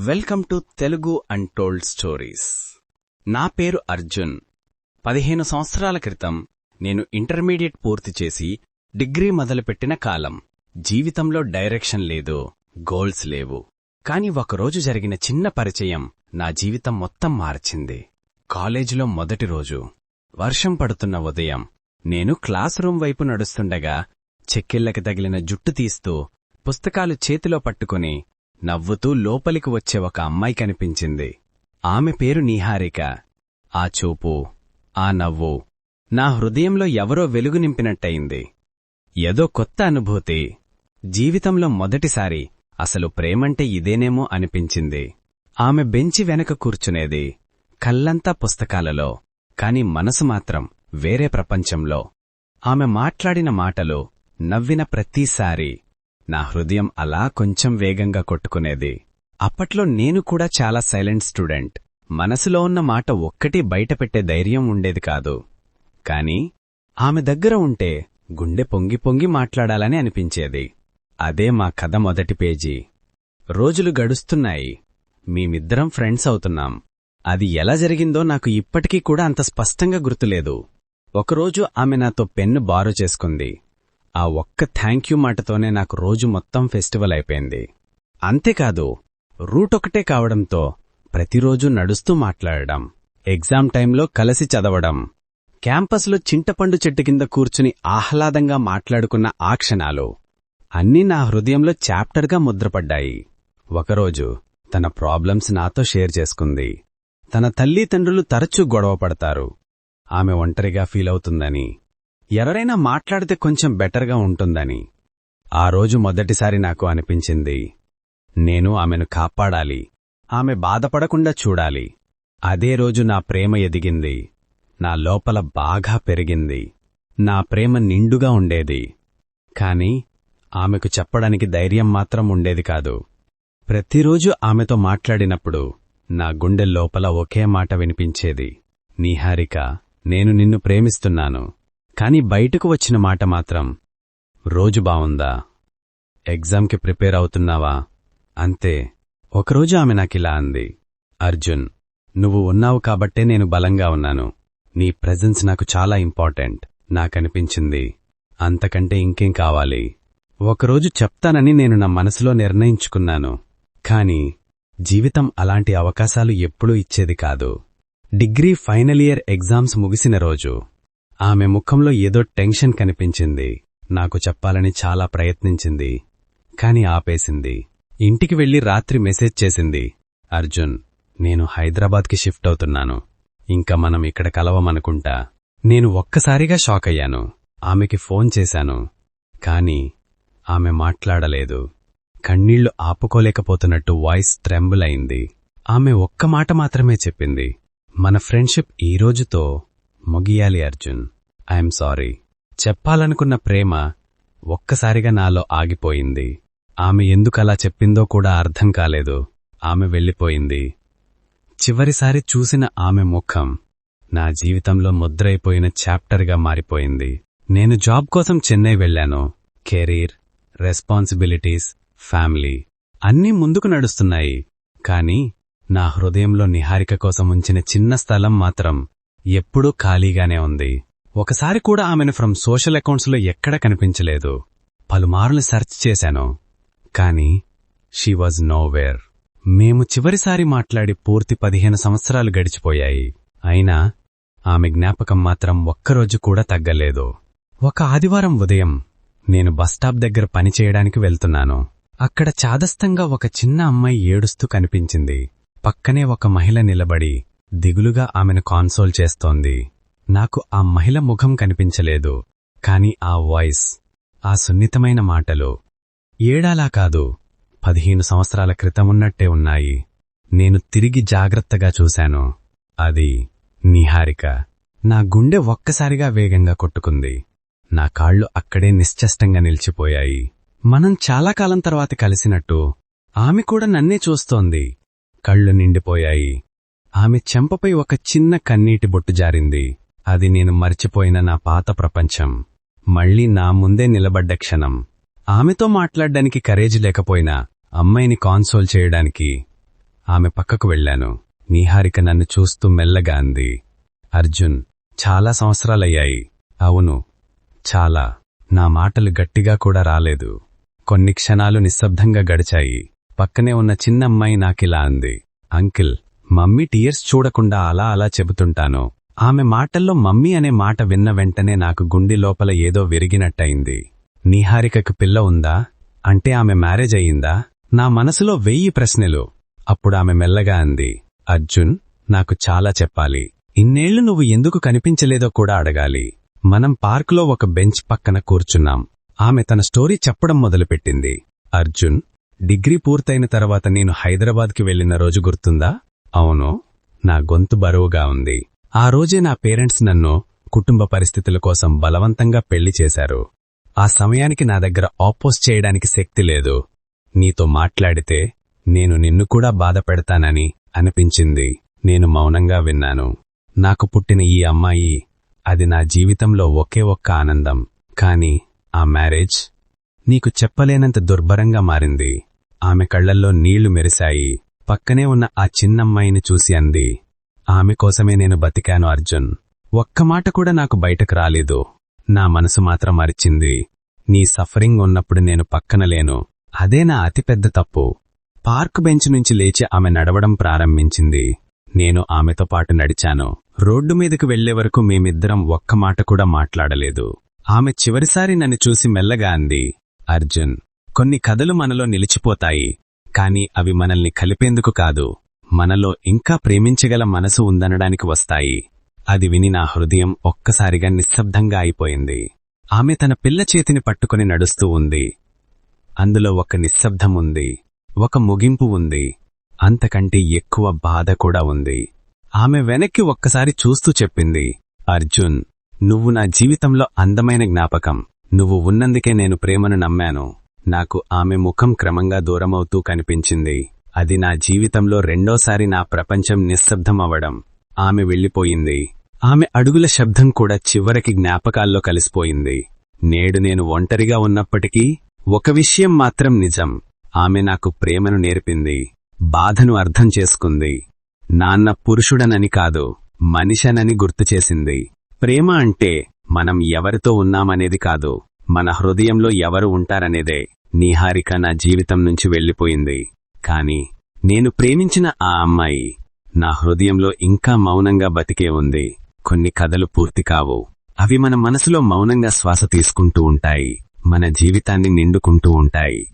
Welcome to Telugu untold stories నా పేరు అర్జున్. పదిహేను సంవత్సరాల క్రితం నేను ఇంటర్మీడియట్ పూర్తి చేసి డిగ్రీ మొదలుపెట్టిన కాలం. జీవితంలో డైరెక్షన్ లేదు గోల్స్ లేవు. కాని ఒకరోజు జరిగిన చిన్న పరిచయం నా జీవితం మొత్తం మార్చింది. కాలేజీలో మొదటి రోజు. వర్షం పడుతున్న ఉదయం. నేను క్లాస్ రూమ్ వైపు నడుస్తుండగా చెక్కిళ్ళకి తగిలిన జుట్టు తీస్తూ పుస్తకాలు చేతిలో పట్టుకుని నవ్వుతూ లోపలికి వచ్చే ఒక అమ్మాయి కనిపించింది. ఆమె పేరు నీహారిక ఆ చూపు ఆ నవ్వు నా హృదయంలో ఎవరో వెలుగు నింపినట్టయింది. ఏదో కొత్త అనుభూతి. జీవితంలో మొదటిసారి అసలు ప్రేమంటే ఇదేనేమో అనిపించింది. ఆమె బెంచి వెనక కూర్చునేది. కళ్ళంతా పుస్తకాలలో కాని మనసు మాత్రం వేరే ప్రపంచంలో. ఆమె మాట్లాడిన మాటలు నవ్విన ప్రతిసారి నా హృదయం అలా కొంచెం వేగంగా కొట్టుకునేది. అప్పట్లో నేను కూడా చాలా సైలెంట్ స్టూడెంట్. మనసులో ఉన్న మాట ఒక్కటి బయటపెట్టే ధైర్యం ఉండేది కాదు. కాని ఆమె దగ్గర ఉంటే గుండె పొంగి పొంగి మాట్లాడాలని అనిపించేది. అదే మా కథ మొదటి పేజీ. రోజులు గడుస్తున్నాయి. మేమిద్దరం ఫ్రెండ్స్ అవుతున్నాం. అది ఎలా జరిగిందో నాకు ఇప్పటికీ కూడా అంత స్పష్టంగా గుర్తులేదు. ఒకరోజు ఆమె నాతో పెన్ను బారు చేసుకుంది. ఆ ఒక్క థ్యాంక్ యూ మాటతోనే నాకు రోజు మొత్తం ఫెస్టివల్ అయిపోయింది. అంతేకాదు రూట్ ఒకటే కావడంతో ప్రతిరోజు నడుస్తూ మాట్లాడడం ఎగ్జామ్ టైంలో కలిసి చదవడం క్యాంపస్లో చింటపండు చెట్టు కింద కూర్చుని ఆహ్లాదంగా మాట్లాడుకున్న ఆ క్షణాలు అన్నీ నా హృదయంలో చాప్టర్గా ముద్రపడ్డాయి. ఒకరోజు తన ప్రాబ్లమ్స్ నాతో షేర్ చేసుకుంది. తన తల్లిదండ్రులు తరచూ గొడవ పడతారు. ఆమె ఒంటరిగా ఫీలవుతుందని ఎవరైనా మాట్లాడితే కొంచెం బెటర్గా ఉంటుందని. ఆ రోజు మొదటిసారి నాకు అనిపించింది. నేను ఆమెను కాపాడాలి. ఆమె బాధపడకుండా చూడాలి. అదే రోజు నా ప్రేమ ఎదిగింది. నా లోపల బాగా పెరిగింది. నా ప్రేమ నిండుగా ఉండేది. కాని ఆమెకు చెప్పడానికి ధైర్యం మాత్రం ఉండేది కాదు. ప్రతిరోజు ఆమెతో మాట్లాడినప్పుడు నా గుండె లోపల ఒకే మాట వినిపించేది. నీహారిక నేను నిన్ను ప్రేమిస్తున్నాను. కాని బయటకు వచ్చిన మాట మాత్రం రోజు బావుందా? ఎగ్జామ్కి ప్రిపేర్ అవుతున్నావా? అంతే. ఒకరోజు ఆమె నాకిలా అంది. అర్జున్ నువ్వు ఉన్నావు కాబట్టే నేను బలంగా ఉన్నాను. నీ ప్రజెన్స్ నాకు చాలా ఇంపార్టెంట్. నాకనిపించింది. అంతకంటే ఇంకేం కావాలి? ఒకరోజు చెప్తానని నేను నా మనసులో నిర్ణయించుకున్నాను. కాని జీవితం అలాంటి అవకాశాలు ఎప్పుడూ ఇచ్చేది కాదు. డిగ్రీ ఫైనల్ ఇయర్ ఎగ్జామ్స్ ముగిసిన రోజు. ఆమె ముఖంలో ఏదో టెన్షన్ కనిపించింది. నాకు చెప్పాలని చాలా ప్రయత్నించింది. కాని ఆపేసింది. ఇంటికి వెళ్ళి రాత్రి మెసేజ్ చేసింది. అర్జున్ నేను హైదరాబాద్కి షిఫ్ట్ అవుతున్నాను. ఇంకా మనం ఇక్కడ కలవమనుకుంటా. నేను ఒక్కసారిగా షాక్ అయ్యాను. ఆమెకి ఫోన్ చేశాను. కాని ఆమె మాట్లాడలేదు. కన్నీళ్ళు ఆపుకోలేకపోతున్నట్టు వాయిస్ ట్రెంబుల్ అయింది ఆమె ఒక్క మాట మాత్రమే చెప్పింది. మన ఫ్రెండ్షిప్ ఈ రోజుతో మొగియాలి అర్జున్. I'm sorry. చెప్పాలనుకున్న ప్రేమ ఒక్కసారిగా నాలో ఆగిపోయింది. ఆమె ఎందుకలా చెప్పిందో కూడా అర్థం కాలేదు. ఆమె వెళ్ళిపోయింది. చివరిసారి చూసిన ఆమె ముఖం నా జీవితంలో ముద్రైపోయిన చాప్టర్గా మారిపోయింది. నేను జాబ్ కోసం చెన్నై వెళ్ళాను కెరీర్ రెస్పాన్సిబిలిటీస్ ఫ్యామిలీ అన్నీ ముందుకు నడుస్తున్నాయి. కాని నా హృదయంలో నిహారిక కోసం ఉంచిన చిన్న స్థలం మాత్రం ఎప్పుడూ ఖాళీగానే ఉంది. ఒకసారి కూడా ఆమెను ఫ్రమ్ సోషల్ అకౌంట్స్లో ఎక్కడ కనిపించలేదు. పలుమార్లు సెర్చ్ చేశాను. కాని షీ వాజ్ నోవేర్. మేము చివరిసారి మాట్లాడి పూర్తి పదిహేను సంవత్సరాలు గడిచిపోయాయి. అయినా ఆమె జ్ఞాపకం మాత్రం ఒక్కరోజు కూడా తగ్గలేదు. ఒక ఆదివారం ఉదయం నేను బస్టాప్ దగ్గర పనిచేయడానికి వెళ్తున్నాను. అక్కడ చాదస్తంగా ఒక చిన్న అమ్మాయి ఏడుస్తూ కనిపించింది. పక్కనే ఒక మహిళ నిలబడి దిగులుగా ఆమెను కాన్సోల్ చేస్తోంది. నాకు ఆ మహిళ ముఖం కనిపించలేదు కాని ఆ వాయిస్ ఆ సున్నితమైన మాటలు. ఏడాలా కాదు పదిహేను సంవత్సరాల క్రితమున్నట్టే ఉన్నాయి. నేను తిరిగి జాగ్రత్తగా చూశాను. అది నిహారిక. నా గుండె ఒక్కసారిగా వేగంగా కొట్టుకుంది. నా కాళ్ళు అక్కడే నిశ్చష్టంగా నిలిచిపోయాయి. మనం చాలా కాలం తర్వాత కలిసినట్టు ఆమె కూడా నన్నే చూస్తోంది. కళ్ళు నిండిపోయాయి. ఆమె చెంపపై ఒక చిన్న కన్నీటి బొట్టు జారింది. అది నేను మర్చిపోయిన నా పాత ప్రపంచం. మళ్ళీ నా ముందే నిలబడ్డ క్షణం. ఆమెతో మాట్లాడ్డానికి కరేజ్ లేకపోయినా అమ్మాయిని కాన్సోల్ చేయడానికి ఆమె పక్కకు వెళ్ళాను. నీహారిక నన్ను చూస్తూ మెల్లగా అంది. అర్జున్ చాలా సంవత్సరాలయ్యాయి. అవును చాలా. నా మాటలు గట్టిగా కూడా రాలేదు. కొన్ని క్షణాలు నిశ్శబ్దంగా గడిచాయి. పక్కనే ఉన్న చిన్నమ్మాయి నాకిలా అంది. అంకిల్ మమ్మీ టీయర్స్ చూడకుండా అలా అలా చెబుతుంటాను. ఆమె మాటల్లో మమ్మీ అనే మాట విన్న వెంటనే నాకు గుండె లోపల ఏదో విరిగినట్టయింది. నీహారికకు పిల్ల ఉందా? అంటే ఆమె మ్యారేజ్ అయ్యిందా నా మనసులో వెయ్యి ప్రశ్నలు. అప్పుడామె మెల్లగా అంది. అర్జున్ నాకు చాలా చెప్పాలి. ఇన్నేళ్ళు నువ్వు ఎందుకు కనిపించలేదో కూడా అడగాలి. మనం పార్కులో ఒక బెంచ్ పక్కన కూర్చున్నాం. ఆమె తన స్టోరీ చెప్పడం మొదలుపెట్టింది. అర్జున్ డిగ్రీ పూర్తయిన తర్వాత నేను హైదరాబాద్కి వెళ్ళిన రోజు గుర్తుందా? అవును నా గొంతు బరువుగా ఉంది. ఆ రోజే నా పేరెంట్స్ నన్ను కుటుంబ పరిస్థితుల కోసం బలవంతంగా పెళ్ళి చేశారు. ఆ సమయానికి నా దగ్గర ఆపోజ్ చేయడానికి శక్తి లేదు. నీతో మాట్లాడితే నేను నిన్ను కూడా బాధ పెడతానని అనిపించింది. నేను మౌనంగా విన్నాను. నాకు పుట్టిన ఈ అమ్మాయి అది నా జీవితంలో ఒకే ఒక్క ఆనందం. కాని ఆ మ్యారేజ్ నీకు చెప్పలేనంత దుర్భరంగా మారింది. ఆమె కళ్ళల్లో నీళ్ళు మెరిశాయి. పక్కనే ఉన్న ఆ చిన్నమ్మాయిని చూసి అంది ఆమె కోసమే నేను బతికాను అర్జున్. ఒక్క మాట కూడా నాకు బయటకు రాలేదు. నా మనసు మాత్రం అరిచింది. నీ సఫరింగ్ ఉన్నప్పుడు నేను పక్కన లేను. అదే నా అతిపెద్ద తప్పు. పార్క్ బెంచ్ నుంచి లేచి ఆమె నడవడం ప్రారంభించింది. నేను ఆమెతో పాటు నడిచాను. రోడ్డు మీదకు వెళ్ళే వరకు మేమిద్దరం ఒక్క మాట కూడా మాట్లాడలేదు. ఆమె చివరిసారి నన్ను చూసి మెల్లగా అంది అర్జున్ కొన్ని కథలు మనలో నిలిచిపోతాయి. కాని అవి మనల్ని కలిపేందుకు కాదు మనలో ఇంకా ప్రేమించగల మనసు ఉందనడానికి వస్తాయి. అది విని నా హృదయం ఒక్కసారిగా నిశ్శబ్దంగా అయిపోయింది. ఆమె తన పిల్ల చేతిని పట్టుకుని నడుస్తూ ఉంది. అందులో ఒక నిశ్శబ్దం ఉంది. ఒక ముగింపు ఉంది. అంతకంటే ఎక్కువ బాధ కూడా ఉంది. ఆమె వెనక్కి ఒక్కసారి చూస్తూ చెప్పింది అర్జున్ నువ్వు నా జీవితంలో అందమైన జ్ఞాపకం. నువ్వు ఉన్నందుకే నేను ప్రేమను నమ్మాను. నాకు ఆమె ముఖం క్రమంగా దూరమవుతూ కనిపించింది. అది నా జీవితంలో రెండోసారి నా ప్రపంచం నిశ్శబ్దం అవ్వడం ఆమె వెళ్ళిపోయింది. ఆమె అడుగుల శబ్దం కూడా చివరికి జ్ఞాపకాల్లో కలిసిపోయింది. నేడు నేను ఒంటరిగా ఉన్నప్పటికీ ఒక విషయం మాత్రం నిజం. ఆమె నాకు ప్రేమను నేర్పింది. బాధను అర్థం చేసుకుంది. నాన్న పురుషుడనని కాదు మనిషనని గుర్తుచేసింది ప్రేమ అంటే మనం ఎవరితో ఉన్నామనేది కాదు మన హృదయంలో ఎవరు ఉంటారనేదే. నీహారిక నా జీవితం నుంచి వెళ్ళిపోయింది. కాని నేను ప్రేమించిన ఆ అమ్మాయి నా హృదయంలో ఇంకా మౌనంగా బతికే ఉంది. కొన్ని కథలు పూర్తి కావు. అవి మన మనసులో మౌనంగా శ్వాస తీసుకుంటూ ఉంటాయి. మన జీవితాన్ని నిండుకుంటూ ఉంటాయి.